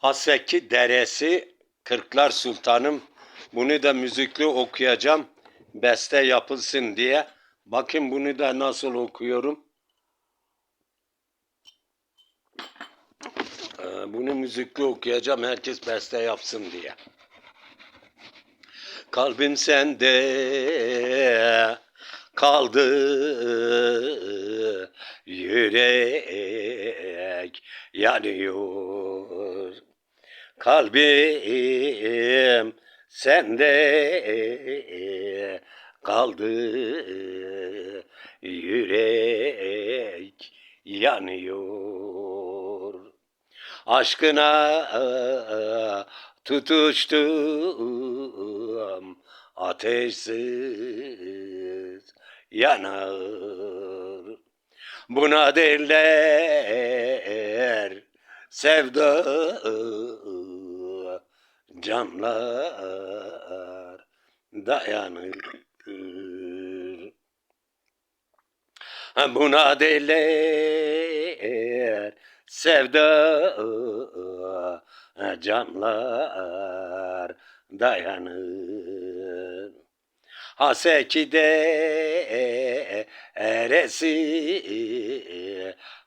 Haseki Deresi Kırklar Sultanım. Bunu da müzikli okuyacağım. Beste yapılsın diye. Bakın bunu da nasıl okuyorum. Ee, Bunu müzikli okuyacağım. Herkes beste yapsın diye. Kalbim sende kaldı yürek yanıyor kalbim sende kaldı. Yürek yanıyor. Aşkına tutuştum. Ateşsiz yanar. Buna derler sevda canlar dayanır. Buna derler sevda canlar dayanır. Hasekide eresi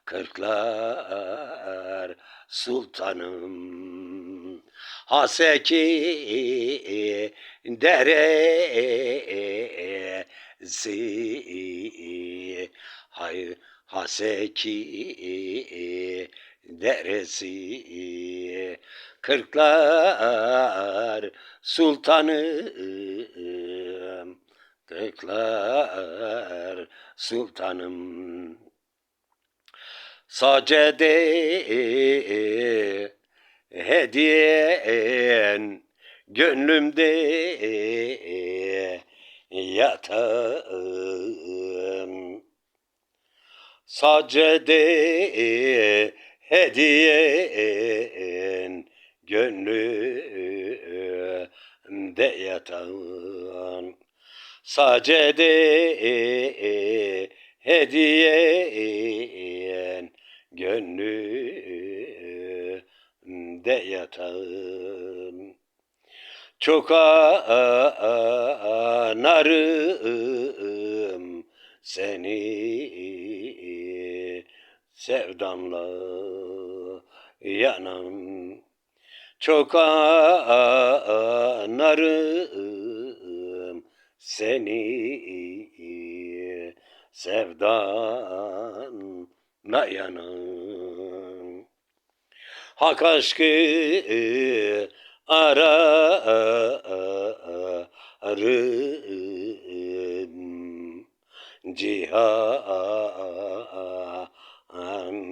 kırklar sultanım Haseki deresi hayır Haseki deresi kırklar sultanım kırklar sultanım sacede hediyen gönlümde yatağım. Sacede hediyen gönlümde yatan Sacede hediyen gönlümde yatan Çok anarım seni sevdamla yanan çok anarım seni sevdanla yanan Hak aşkı ararım cihan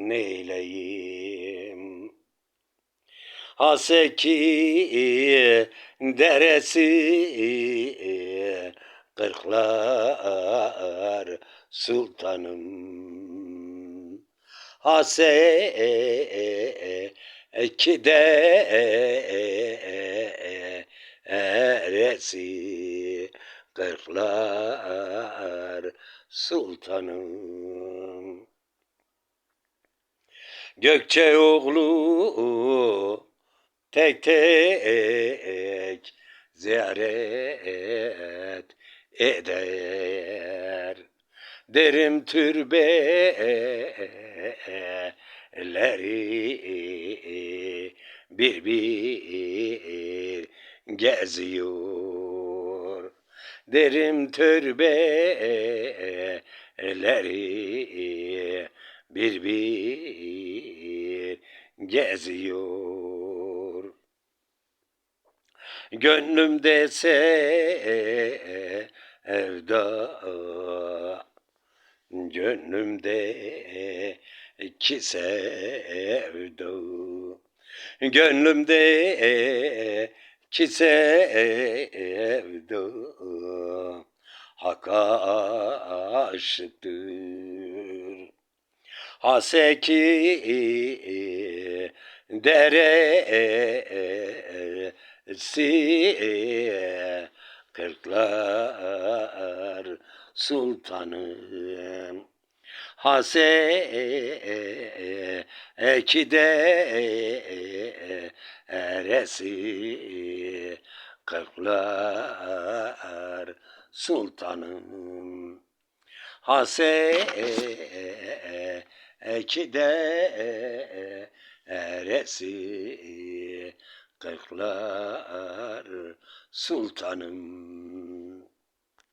neyleyim? Haseki deresi kırklar sultanım Haseki deresi kırklar sultanım. Gökçe oğlu tek tek ziyaret eder derim türbeleri bir bir geziyor. Derim türbeleri bir bir geziyor. Gönlümde sevda Gönlümde ki sevda Gönlümde ki sevda Hakka aşıktır. Haseki deresi kırklar sultanım Haseki eresi kırklar sultanım Hase ekide eresi kırklar sultanım